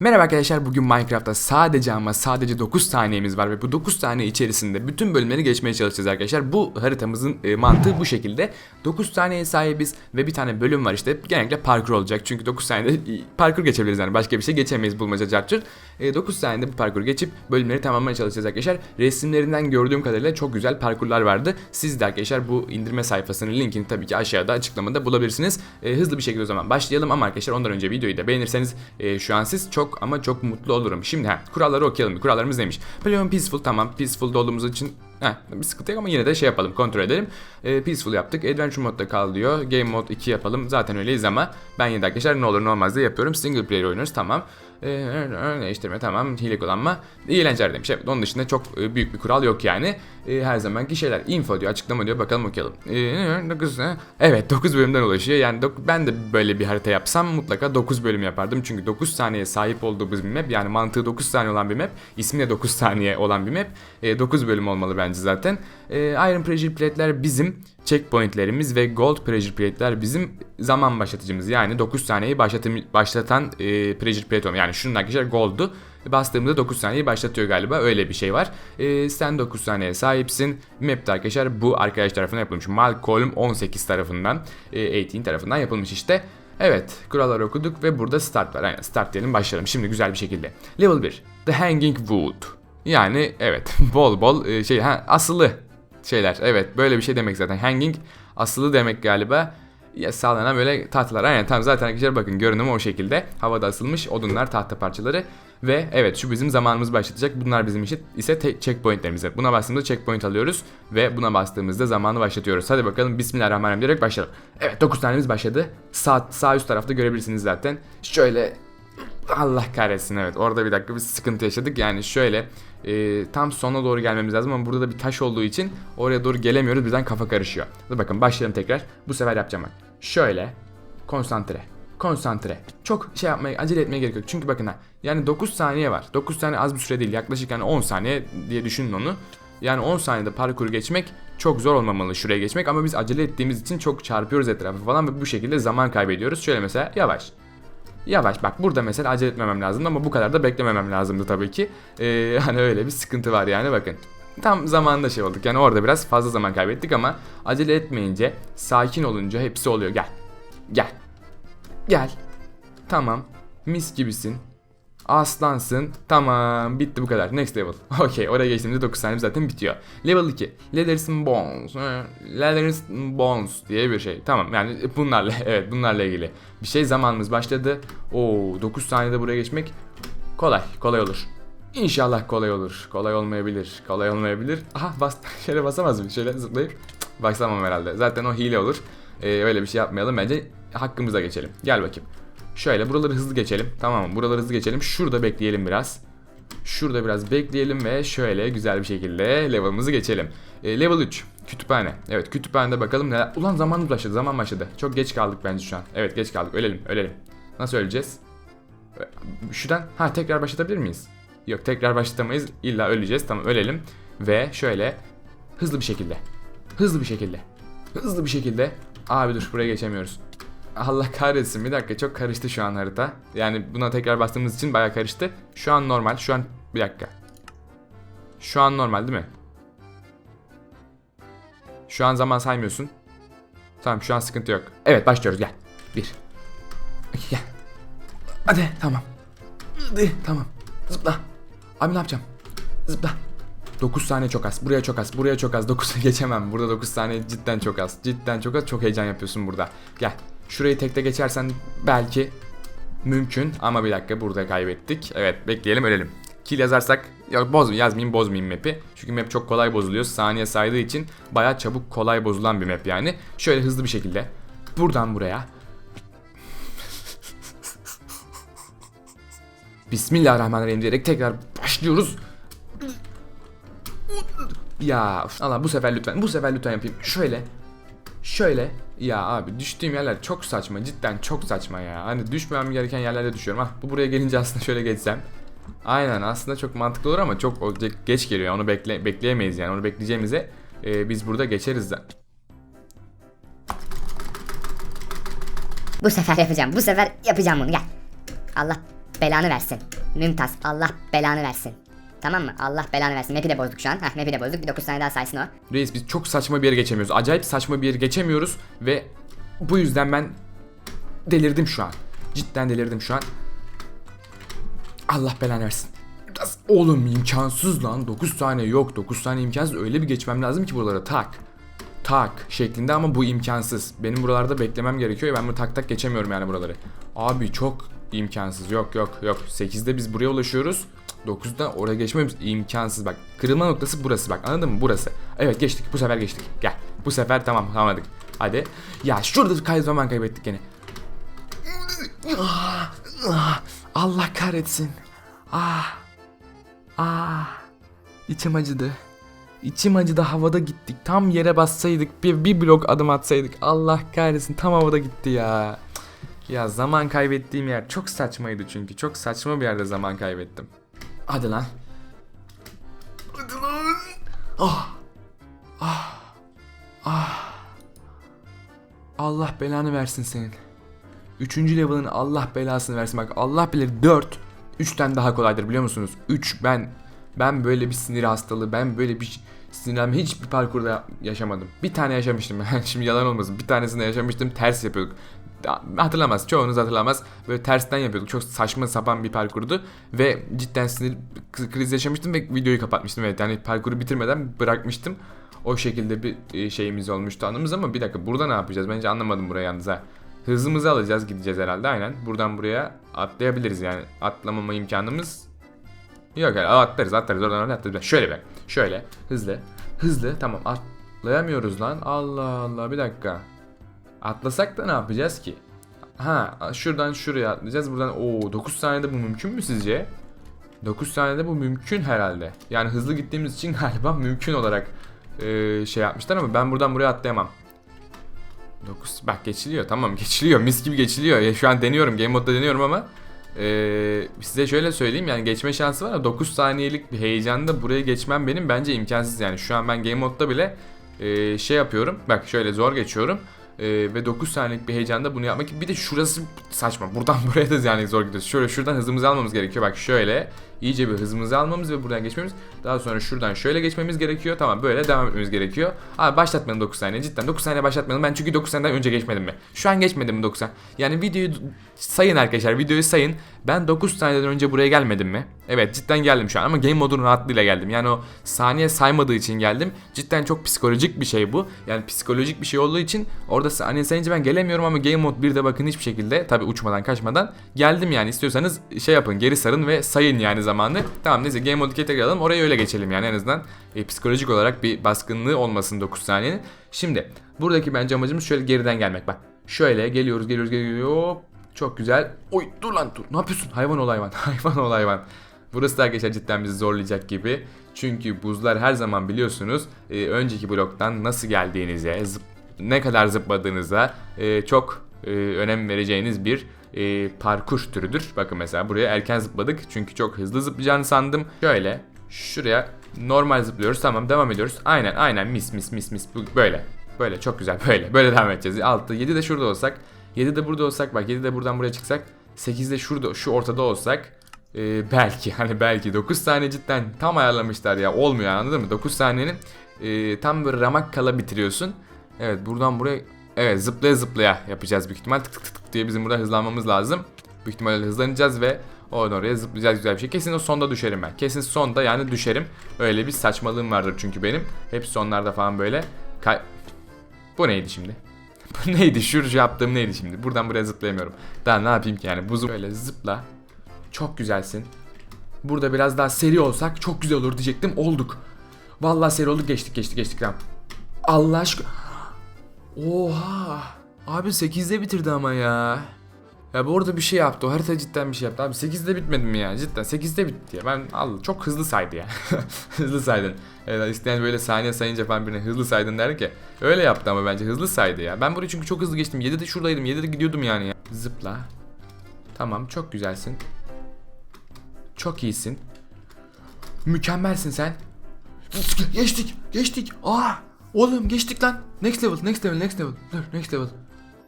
Merhaba arkadaşlar bugün Minecraft'ta sadece ama sadece 9 saniyemiz var ve bu 9 saniye içerisinde bütün bölümleri geçmeye çalışacağız arkadaşlar. Bu haritamızın e, mantığı bu şekilde. 9 saniyeye sahibiz ve bir tane bölüm var işte genellikle parkur olacak. Çünkü 9 saniyede e, parkur geçebiliriz yani başka bir şey geçemeyiz bulmaca cartçır. E, 9 saniyede bu parkuru geçip bölümleri tamamlamaya çalışacağız arkadaşlar. Resimlerinden gördüğüm kadarıyla çok güzel parkurlar vardı. Siz de arkadaşlar bu indirme sayfasının linkini tabii ki aşağıda açıklamada bulabilirsiniz. E, hızlı bir şekilde o zaman başlayalım ama arkadaşlar ondan önce videoyu da beğenirseniz e, şu an siz çok ama çok mutlu olurum. Şimdi ha kuralları okuyalım. Kurallarımız neymiş? Play on peaceful tamam. Peaceful olduğumuz için Heh, bir sıkıntı yok ama yine de şey yapalım kontrol edelim. E, peaceful yaptık. Adventure modda kal diyor. Game mode 2 yapalım. Zaten öyleyiz ama ben yine de arkadaşlar ne olur ne olmaz diye yapıyorum. Single player oynuyoruz tamam. E, değiştirme tamam. Hile kullanma. Eğlenceler demiş. Evet, onun dışında çok e, büyük bir kural yok yani. E, her zamanki şeyler. Info diyor açıklama diyor bakalım okuyalım. E, 9, evet 9 bölümden ulaşıyor. Yani ben de böyle bir harita yapsam mutlaka 9 bölüm yapardım. Çünkü 9 saniyeye sahip olduğumuz bir map. Yani mantığı 9 saniye olan bir map. ismi de 9 saniye olan bir map. E, 9 bölüm olmalı bence zaten. E, Iron Pressure Plate'ler bizim checkpointlerimiz ve Gold Pressure Plate'ler bizim zaman başlatıcımız. Yani 9 saniyeyi başlatım, başlatan e, Pressure Plate. Yani şunun arkadaşlar Gold'u bastığımda 9 saniyeyi başlatıyor galiba öyle bir şey var. E, sen 9 saniyeye sahipsin. Map'te arkadaşlar bu arkadaş tarafından yapılmış. Malcolm 18 tarafından, e, 18 tarafından yapılmış işte. Evet, kuralları okuduk ve burada start var. Aynen start diyelim başlayalım şimdi güzel bir şekilde. Level 1. The Hanging Wood. Yani evet bol bol e, şey ha asılı şeyler. Evet böyle bir şey demek zaten. Hanging asılı demek galiba. Ya sağlanan böyle tahtalar. Aynen tam zaten arkadaşlar bakın görünümü o şekilde. Havada asılmış odunlar, tahta parçaları. Ve evet şu bizim zamanımız başlatacak. Bunlar bizim için ise checkpointlerimiz. Buna bastığımızda checkpoint alıyoruz. Ve buna bastığımızda zamanı başlatıyoruz. Hadi bakalım Bismillahirrahmanirrahim diyerek başlayalım. Evet 9 tanemiz başladı. Sağ, sağ üst tarafta görebilirsiniz zaten. Şöyle Allah kahretsin evet orada bir dakika bir sıkıntı yaşadık yani şöyle e, tam sona doğru gelmemiz lazım ama burada da bir taş olduğu için oraya doğru gelemiyoruz birden kafa karışıyor. Dur bakın başlayalım tekrar bu sefer yapacağım bak. Şöyle konsantre konsantre çok şey yapmaya acele etmeye gerek yok çünkü bakın ha yani 9 saniye var 9 saniye az bir süre değil yaklaşık yani 10 saniye diye düşünün onu. Yani 10 saniyede parkuru geçmek çok zor olmamalı şuraya geçmek ama biz acele ettiğimiz için çok çarpıyoruz etrafı falan ve bu şekilde zaman kaybediyoruz. Şöyle mesela yavaş Yavaş bak burada mesela acele etmemem lazımdı ama bu kadar da beklememem lazımdı tabii ki. Ee, hani öyle bir sıkıntı var yani bakın. Tam zamanında şey olduk yani orada biraz fazla zaman kaybettik ama acele etmeyince sakin olunca hepsi oluyor. Gel. Gel. Gel. Tamam. Mis gibisin. Aslansın. Tamam. Bitti bu kadar. Next level. Okey. Oraya geçtiğimde 9 saniye zaten bitiyor. Level 2. Leathers and Bones. Leathers and Bones diye bir şey. Tamam. Yani bunlarla evet bunlarla ilgili. Bir şey zamanımız başladı. Oo 9 saniyede buraya geçmek kolay. Kolay olur. İnşallah kolay olur. Kolay olmayabilir. Kolay olmayabilir. Aha bas şöyle basamaz mı? Şöyle zıplayıp basamam herhalde. Zaten o hile olur. Ee, öyle bir şey yapmayalım. Bence hakkımıza geçelim. Gel bakayım. Şöyle buraları hızlı geçelim. Tamam mı? Buraları hızlı geçelim. Şurada bekleyelim biraz. Şurada biraz bekleyelim ve şöyle güzel bir şekilde level'ımızı geçelim. E, level 3. Kütüphane. Evet kütüphanede bakalım neler. Ulan zamanımız başladı. Zaman başladı. Çok geç kaldık bence şu an. Evet geç kaldık. Ölelim. Ölelim. Nasıl öleceğiz? E, Şuradan. Ha tekrar başlatabilir miyiz? Yok tekrar başlatamayız. İlla öleceğiz. Tamam ölelim. Ve şöyle hızlı bir şekilde. Hızlı bir şekilde. Hızlı bir şekilde. Abi dur buraya geçemiyoruz. Allah kahretsin bir dakika çok karıştı şu an harita. Yani buna tekrar bastığımız için baya karıştı. Şu an normal. Şu an bir dakika. Şu an normal değil mi? Şu an zaman saymıyorsun. Tamam şu an sıkıntı yok. Evet başlıyoruz gel. Bir. İki gel. Hadi tamam. Hadi tamam. Zıpla. Abi ne yapacağım? Zıpla. 9 saniye çok az. Buraya çok az. Buraya çok az. 9 geçemem. Burada 9 saniye cidden çok az. Cidden çok az. Çok heyecan yapıyorsun burada. Gel. Şurayı tekte geçersen belki mümkün ama bir dakika burada kaybettik. Evet bekleyelim ölelim. Kill yazarsak yok boz yazmayayım bozmayayım map'i. Çünkü map çok kolay bozuluyor. Saniye saydığı için baya çabuk kolay bozulan bir map yani. Şöyle hızlı bir şekilde buradan buraya. Bismillahirrahmanirrahim diyerek tekrar başlıyoruz. Ya Allah bu sefer lütfen bu sefer lütfen yapayım. Şöyle Şöyle ya abi düştüğüm yerler çok saçma cidden çok saçma ya. Hani düşmemem gereken yerlerde düşüyorum. Ah bu buraya gelince aslında şöyle geçsem. Aynen aslında çok mantıklı olur ama çok geç geliyor. Onu bekle bekleyemeyiz yani. Onu bekleyeceğimize e, biz burada geçeriz de. Bu sefer yapacağım. Bu sefer yapacağım bunu. Gel. Allah. belanı versin. Mümtaz Allah belanı versin. Tamam mı? Allah belanı versin. Map'i de bozduk şu an. Heh map'i de bozduk. Bir 9 tane daha saysın o. Reis biz çok saçma bir yere geçemiyoruz. Acayip saçma bir yere geçemiyoruz ve bu yüzden ben delirdim şu an. Cidden delirdim şu an. Allah belanı versin. Biraz- Oğlum imkansız lan. 9 tane yok. 9 tane imkansız. Öyle bir geçmem lazım ki buralara tak. Tak şeklinde ama bu imkansız. Benim buralarda beklemem gerekiyor. Ben bunu tak tak geçemiyorum yani buraları. Abi çok imkansız. Yok yok yok. 8'de biz buraya ulaşıyoruz. 9'da oraya geçmemiz imkansız bak. Kırılma noktası burası bak anladın mı? Burası. Evet geçtik. Bu sefer geçtik. Gel. Bu sefer tamam tamamladık. Hadi. Ya şurada kay zaman kaybettik gene. Ah, ah, Allah kahretsin. Ah. Ah. İçim acıdı. İçim acıdı havada gittik. Tam yere bassaydık bir, bir blok adım atsaydık. Allah kahretsin tam havada gitti ya. Ya zaman kaybettiğim yer çok saçmaydı çünkü. Çok saçma bir yerde zaman kaybettim. Hadi lan. Hadi lan. Ah. Ah. Ah. Allah belanı versin senin. Üçüncü level'ın Allah belasını versin. Bak Allah bilir 4. 3'ten daha kolaydır biliyor musunuz? 3 ben ben böyle bir sinir hastalığı, ben böyle bir sinirlenme hiçbir parkurda ya- yaşamadım. Bir tane yaşamıştım ben. Şimdi yalan olmasın. Bir tanesinde yaşamıştım. Ters yapıyorduk. Hatırlamaz. Çoğunuz hatırlamaz. Böyle tersten yapıyorduk. Çok saçma sapan bir parkurdu. Ve cidden sinir kriz yaşamıştım ve videoyu kapatmıştım. Evet yani parkuru bitirmeden bırakmıştım. O şekilde bir e, şeyimiz olmuştu anımız ama bir dakika burada ne yapacağız? Bence anlamadım burayı yalnız ha. Hızımızı alacağız gideceğiz herhalde aynen. Buradan buraya atlayabiliriz yani. Atlamama imkanımız yok yani atlarız atlarız oradan oraya atlarız. Şöyle be şöyle hızlı hızlı tamam atlayamıyoruz lan. Allah Allah bir dakika. Atlasak da ne yapacağız ki? Ha şuradan şuraya atlayacağız buradan o 9 saniyede bu mümkün mü sizce? 9 saniyede bu mümkün herhalde. Yani hızlı gittiğimiz için galiba mümkün olarak e, şey yapmışlar ama ben buradan buraya atlayamam. 9 bak geçiliyor tamam geçiliyor mis gibi geçiliyor. Ya şu an deniyorum game modda deniyorum ama e, size şöyle söyleyeyim yani geçme şansı var ama 9 saniyelik bir heyecanda buraya geçmem benim bence imkansız yani. Şu an ben game modda bile e, şey yapıyorum bak şöyle zor geçiyorum. E, ve 9 saniyelik bir heyecanda bunu yapmak bir de şurası saçma. Buradan buraya da yani zor gidiyoruz. Şöyle şuradan hızımızı almamız gerekiyor. Bak şöyle iyice bir hızımızı almamız ve buradan geçmemiz. Daha sonra şuradan şöyle geçmemiz gerekiyor. Tamam böyle devam etmemiz gerekiyor. Abi başlatmayalım 9 saniye cidden 9 saniye başlatmayalım. Ben çünkü 9 saniyeden önce geçmedim mi? Şu an geçmedim mi 9 saniye? Yani videoyu sayın arkadaşlar videoyu sayın. Ben 9 saniyeden önce buraya gelmedim mi? Evet cidden geldim şu an ama game modun rahatlığıyla geldim. Yani o saniye saymadığı için geldim. Cidden çok psikolojik bir şey bu. Yani psikolojik bir şey olduğu için orada saniye sayınca ben gelemiyorum ama game mod 1'de bakın hiçbir şekilde tabi uçmadan kaçmadan geldim yani istiyorsanız şey yapın geri sarın ve sayın yani zamanı. Tamam neyse game mod 2'ye tekrar alalım oraya öyle geçelim yani en azından e, psikolojik olarak bir baskınlığı olmasın 9 saniyenin. Şimdi buradaki bence amacımız şöyle geriden gelmek bak. Şöyle geliyoruz geliyoruz geliyoruz hop çok güzel. Oy dur lan dur ne yapıyorsun hayvan ol hayvan hayvan ol hayvan. Burası da arkadaşlar cidden bizi zorlayacak gibi. Çünkü buzlar her zaman biliyorsunuz e, önceki bloktan nasıl geldiğinize, zıp- ne kadar zıpladığınıza e, çok e, önem vereceğiniz bir e, parkur türüdür. Bakın mesela buraya erken zıpladık çünkü çok hızlı zıplayacağını sandım. Şöyle şuraya normal zıplıyoruz tamam devam ediyoruz. Aynen aynen mis mis mis mis böyle. Böyle çok güzel böyle böyle devam edeceğiz. 6 7 de şurada olsak 7 de burada olsak bak 7 de buradan buraya çıksak 8 de şurada şu ortada olsak e, belki hani belki 9 saniye cidden tam ayarlamışlar ya olmuyor anladın mı? 9 saniyenin e, tam böyle ramak kala bitiriyorsun. Evet buradan buraya evet zıplaya zıplaya yapacağız büyük ihtimal tık tık tık diye bizim burada hızlanmamız lazım. Büyük ihtimalle hızlanacağız ve oradan oraya zıplayacağız güzel bir şey. Kesin o sonda düşerim ben. Kesin sonda yani düşerim. Öyle bir saçmalığım vardır çünkü benim. Hep sonlarda falan böyle. Kay- Bu neydi şimdi? Bu neydi? Şu yaptığım neydi şimdi? Buradan buraya zıplayamıyorum. Daha ne yapayım ki yani? Buzu böyle zıpla. Çok güzelsin. Burada biraz daha seri olsak çok güzel olur diyecektim. Olduk. Vallahi seri olduk geçtik geçtik geçtik. Allah aşkına. Oha. Abi 8'de bitirdi ama ya. Ya bu orada bir şey yaptı. O harita cidden bir şey yaptı. Abi 8'de bitmedi mi ya? Cidden 8'de bitti ya. Ben al çok hızlı saydı ya. hızlı saydın. Evet isteyen böyle saniye sayınca falan birine hızlı saydın der ki. Öyle yaptı ama bence hızlı saydı ya. Ben burayı çünkü çok hızlı geçtim. 7'de şuradaydım. 7'de gidiyordum yani ya. Zıpla. Tamam çok güzelsin. Çok iyisin. Mükemmelsin sen. Geçtik, geçtik. Aa, oğlum geçtik lan. Next level, next level, next level. Dur, next level.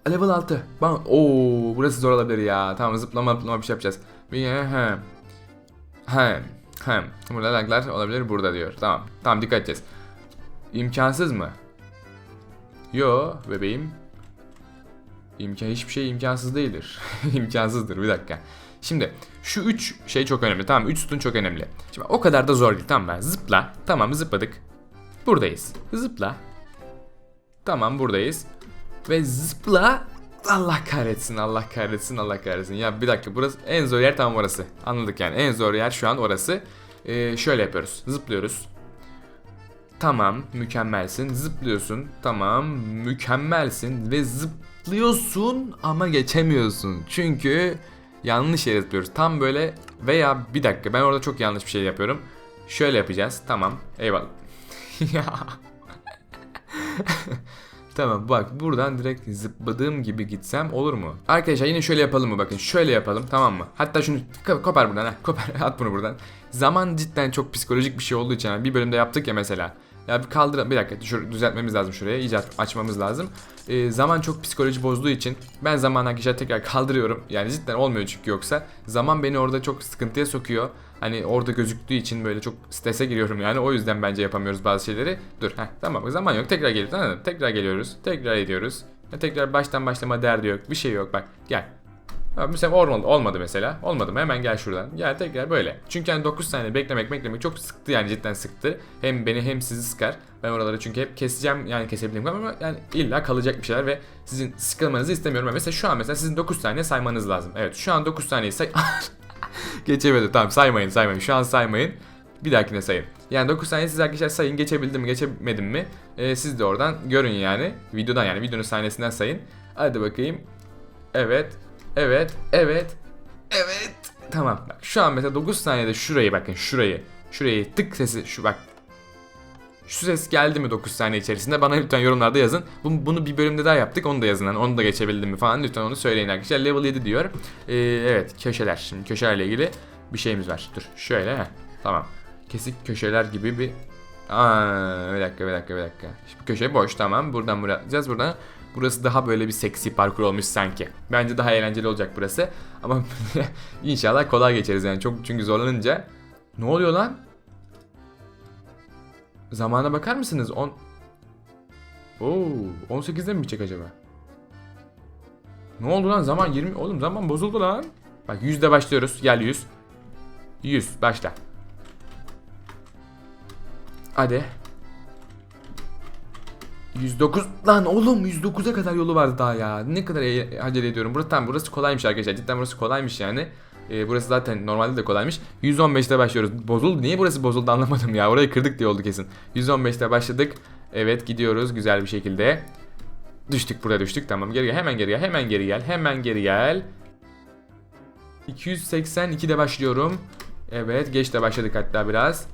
Level 6. Bana Oo, burası zor olabilir ya. Tamam zıplama zıplama bir şey yapacağız. Bir hem. Hem. Hem. Burada laglar olabilir burada diyor. Tamam. Tamam dikkat edeceğiz. İmkansız mı? Yo bebeğim. İmkan hiçbir şey imkansız değildir. İmkansızdır bir dakika. Şimdi şu üç şey çok önemli. Tamam üç sütun çok önemli. Şimdi o kadar da zor değil tamam mı? Zıpla. Tamam zıpladık. Buradayız. Zıpla. Tamam buradayız. Ve zıpla. Allah kahretsin, Allah kahretsin, Allah kahretsin. Ya bir dakika burası en zor yer tam orası. Anladık yani. En zor yer şu an orası. Ee, şöyle yapıyoruz. Zıplıyoruz. Tamam, mükemmelsin. Zıplıyorsun. Tamam, mükemmelsin ve zıplıyorsun ama geçemiyorsun. Çünkü yanlış yere zıplıyoruz. Tam böyle veya bir dakika ben orada çok yanlış bir şey yapıyorum. Şöyle yapacağız. Tamam. Eyvallah. ya. Tamam bak buradan direkt zıpladığım gibi gitsem olur mu? Arkadaşlar yine şöyle yapalım mı bakın şöyle yapalım tamam mı? Hatta şunu ko- kopar buradan ha kopar at bunu buradan. Zaman cidden çok psikolojik bir şey olduğu için bir bölümde yaptık ya mesela. Ya bir kaldır bir dakika şu düzeltmemiz lazım şuraya iyice aç- açmamız lazım. Ee, zaman çok psikoloji bozduğu için ben zaman arkadaşlar tekrar kaldırıyorum. Yani cidden olmuyor çünkü yoksa zaman beni orada çok sıkıntıya sokuyor. Hani orada gözüktüğü için böyle çok strese giriyorum yani o yüzden bence yapamıyoruz bazı şeyleri. Dur heh, tamam zaman yok tekrar geliyoruz anladın? Tekrar geliyoruz tekrar ediyoruz. Ya tekrar baştan başlama derdi yok bir şey yok bak gel. Ha, mesela olmadı, olmadı mesela. Olmadı mı? Hemen gel şuradan. Gel tekrar böyle. Çünkü yani 9 saniye beklemek beklemek çok sıktı yani cidden sıktı. Hem beni hem sizi sıkar. Ben oraları çünkü hep keseceğim yani kesebildiğim kadar ama yani illa kalacak bir şeyler ve sizin sıkılmanızı istemiyorum. Mesela şu an mesela sizin 9 saniye saymanız lazım. Evet şu an 9 saniye say... Geçemedi tamam saymayın saymayın. Şu an saymayın. Bir dahakine sayın. Yani 9 saniye siz arkadaşlar sayın geçebildim mi geçemedim mi? Ee, siz de oradan görün yani. Videodan yani videonun sahnesinden sayın. Hadi bakayım. Evet. Evet. Evet. Evet. Tamam. Bak şu an mesela 9 saniyede şurayı bakın şurayı. Şurayı tık sesi şu bak. Şu ses geldi mi 9 saniye içerisinde bana lütfen yorumlarda yazın. Bunu, bunu bir bölümde daha yaptık onu da yazın. Hani onu da geçebildim mi falan lütfen onu söyleyin arkadaşlar. Level 7 diyor. Ee, evet köşeler. Şimdi köşelerle ilgili bir şeyimiz var. Dur şöyle heh. Tamam. Kesik köşeler gibi bir Aa, bir dakika bir dakika bir dakika. Şimdi köşe boş tamam. Buradan buraya atacağız. Buradan burası daha böyle bir seksi parkur olmuş sanki. Bence daha eğlenceli olacak burası. Ama inşallah kolay geçeriz yani. Çok çünkü zorlanınca. Ne oluyor lan? Zamana bakar mısınız? 10 Oo, 18'de mi bitecek acaba? Ne oldu lan? Zaman 20. Oğlum zaman bozuldu lan. Bak 100'de başlıyoruz. Gel 100. 100 başla. Hadi. 109 lan oğlum 109'a kadar yolu vardı daha ya. Ne kadar e- acele ediyorum. Burası tam burası kolaymış arkadaşlar. Cidden burası kolaymış yani. Ee, burası zaten normalde de kolaymış. 115'te başlıyoruz. Bozuldu. Niye burası bozuldu anlamadım ya. Orayı kırdık diye oldu kesin. 115'te başladık. Evet gidiyoruz güzel bir şekilde. Düştük burada düştük. Tamam geri gel. Hemen geri gel. Hemen geri gel. Hemen geri gel. 282'de başlıyorum. Evet geç de başladık hatta biraz.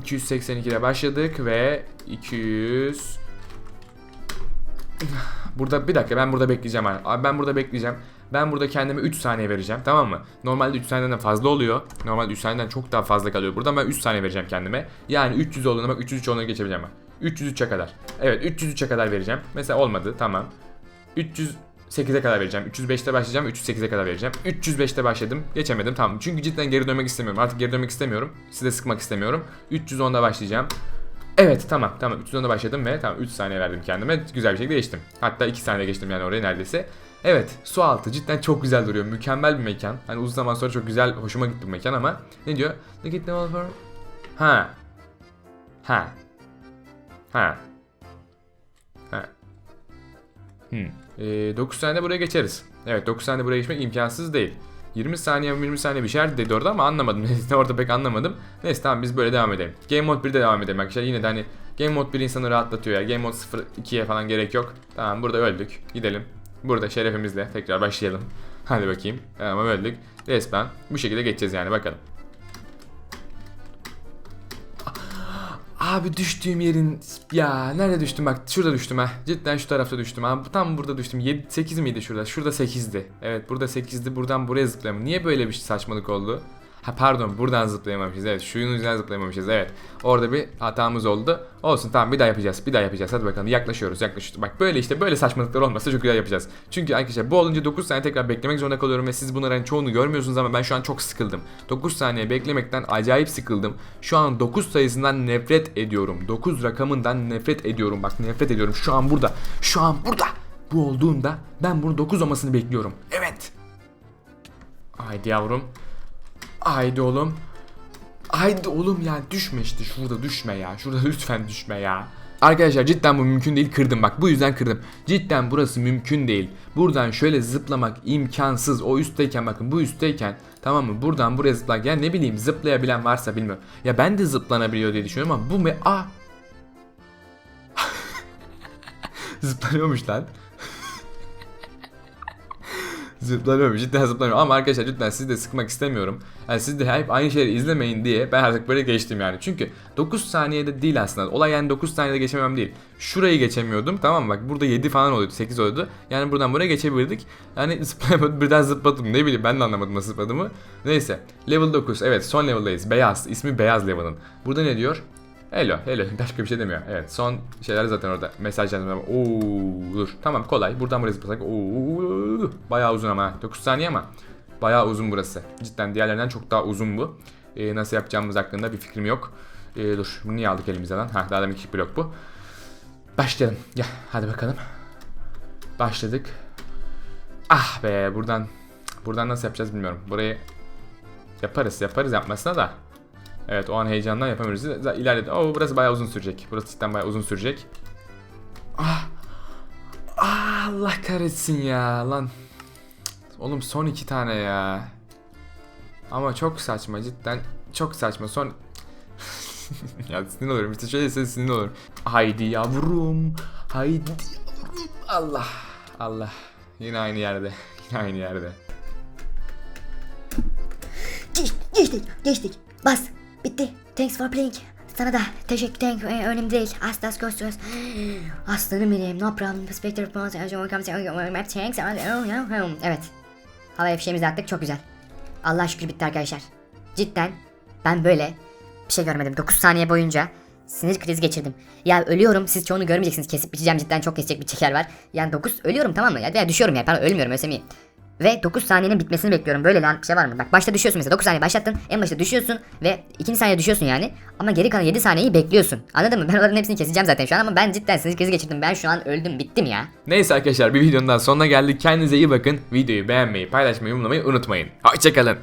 282'de başladık ve 200 Burada bir dakika ben burada bekleyeceğim. Abi ben burada bekleyeceğim. Ben burada kendime 3 saniye vereceğim tamam mı? Normalde 3 saniyeden fazla oluyor. Normalde 3 saniyeden çok daha fazla kalıyor. Burada ben 3 saniye vereceğim kendime. Yani 300 olduğunda bak 303 olduğuna geçebileceğim bak. 303'e kadar. Evet 303'e kadar vereceğim. Mesela olmadı tamam. 308'e kadar vereceğim. 305'te başlayacağım. 308'e kadar vereceğim. 305'te başladım. Geçemedim. Tamam. Çünkü cidden geri dönmek istemiyorum. Artık geri dönmek istemiyorum. Size sıkmak istemiyorum. 310'da başlayacağım. Evet tamam tamam 310'da başladım ve tamam 3 saniye verdim kendime. Güzel bir şekilde geçtim. Hatta 2 saniye geçtim yani oraya neredeyse. Evet su altı cidden çok güzel duruyor. Mükemmel bir mekan. Hani uzun zaman sonra çok güzel hoşuma gitti bu mekan ama ne diyor? Look at the for... Ha. Ha. Ha. Ha. Hmm. Ee, 9 saniyede buraya geçeriz. Evet 9 saniyede buraya geçmek imkansız değil. 20 saniye 20 saniye bir şeyler dedi orada ama anlamadım. orada pek anlamadım. Neyse tamam biz böyle devam edelim. Game Mode 1'de devam edelim arkadaşlar. Yine de hani Game Mode 1 insanı rahatlatıyor ya. Game Mode 0 2'ye falan gerek yok. Tamam burada öldük. Gidelim. Burada şerefimizle tekrar başlayalım. Hadi bakayım. Tamam öldük. Resmen bu şekilde geçeceğiz yani bakalım. Abi düştüğüm yerin ya nerede düştüm bak şurada düştüm ha. Cidden şu tarafta düştüm ha. Tam burada düştüm. 7 8 miydi şurada? Şurada 8'di. Evet burada 8'di. Buradan buraya zıplayalım. Niye böyle bir saçmalık oldu? Ha pardon buradan zıplayamamışız evet şunun yüzünden zıplayamamışız evet. Orada bir hatamız oldu. Olsun tamam bir daha yapacağız bir daha yapacağız hadi bakalım yaklaşıyoruz yaklaşıyoruz. Bak böyle işte böyle saçmalıklar olmasa çok güzel yapacağız. Çünkü arkadaşlar bu olunca 9 saniye tekrar beklemek zorunda kalıyorum ve siz bunların çoğunu görmüyorsunuz ama ben şu an çok sıkıldım. 9 saniye beklemekten acayip sıkıldım. Şu an 9 sayısından nefret ediyorum. 9 rakamından nefret ediyorum. Bak nefret ediyorum. Şu an burada. Şu an burada. Bu olduğunda ben bunu 9 olmasını bekliyorum. Evet. Haydi yavrum. Haydi oğlum. Haydi oğlum ya düşme işte şurada düşme ya. Şurada lütfen düşme ya. Arkadaşlar cidden bu mümkün değil kırdım bak bu yüzden kırdım. Cidden burası mümkün değil. Buradan şöyle zıplamak imkansız. O üstteyken bakın bu üstteyken tamam mı? Buradan buraya zıplamak ya ne bileyim zıplayabilen varsa bilmiyorum. Ya ben de zıplanabiliyor diye düşünüyorum ama bu me a Zıplanıyormuş lan. Zıplanıyorum cidden zıplanıyorum ama arkadaşlar cidden sizi de sıkmak istemiyorum. Yani siz de hep aynı şeyleri izlemeyin diye ben artık böyle geçtim yani. Çünkü 9 saniyede değil aslında. Olay yani 9 saniyede geçemem değil. Şurayı geçemiyordum tamam? Bak burada 7 falan oluyordu 8 oluyordu. Yani buradan buraya geçebilirdik. Yani zıplayamadım birden zıpladım ne bileyim ben de anlamadım nasıl zıpladığımı. Neyse level 9 evet son level'dayız. Beyaz ismi Beyaz level'ın. Burada ne diyor? Hello, hello. Başka bir şey demiyor. Evet, son şeyler zaten orada. Mesajlar. Oo, dur. Tamam, kolay. Buradan buraya zıplasak. Oo, bayağı uzun ama. 9 saniye ama. Bayağı uzun burası. Cidden diğerlerinden çok daha uzun bu. Ee, nasıl yapacağımız hakkında bir fikrim yok. Ee, dur, bunu niye aldık elimize lan? Ha, daha demek iki blok bu. Başlayalım. Gel, hadi bakalım. Başladık. Ah be, buradan buradan nasıl yapacağız bilmiyorum. Burayı yaparız, yaparız yapmasına da. Evet o an heyecandan yapamıyoruz. İlerledi. Oo burası bayağı uzun sürecek. Burası cidden bayağı uzun sürecek. Ah. Ah, Allah kahretsin ya lan. Oğlum son iki tane ya. Ama çok saçma cidden. Çok saçma son... ya sinir olurum işte şöyle sinir olurum. Haydi yavrum. Haydi yavrum. Allah. Allah. Yine aynı yerde. Yine aynı yerde. Geç- Geçtik, geçtik. Bas, bitti. Thanks for playing. Sana da teşekkür thank e, önemli değil. Aslas görüşürüz. Aslanım benim. No problem. Perspective response. Thanks. Evet. Havaya fişeğimizi attık. Çok güzel. Allah şükür bitti arkadaşlar. Cidden ben böyle bir şey görmedim. 9 saniye boyunca sinir krizi geçirdim. Ya ölüyorum siz çoğunu görmeyeceksiniz. Kesip biçeceğim cidden çok kesecek bir çeker var. Yani 9 ölüyorum tamam mı? Ya veya düşüyorum ya. Pardon ölmüyorum ölsem iyi. Ve 9 saniyenin bitmesini bekliyorum. Böyle lan bir şey var mı? Bak başta düşüyorsun mesela 9 saniye başlattın. En başta düşüyorsun ve 2. saniye düşüyorsun yani. Ama geri kalan 7 saniyeyi bekliyorsun. Anladın mı? Ben onların hepsini keseceğim zaten şu an ama ben cidden sinir krizi geçirdim. Ben şu an öldüm bittim ya. Neyse arkadaşlar bir videonun daha sonuna geldik. Kendinize iyi bakın. Videoyu beğenmeyi, paylaşmayı, yorumlamayı unutmayın. Hoşçakalın.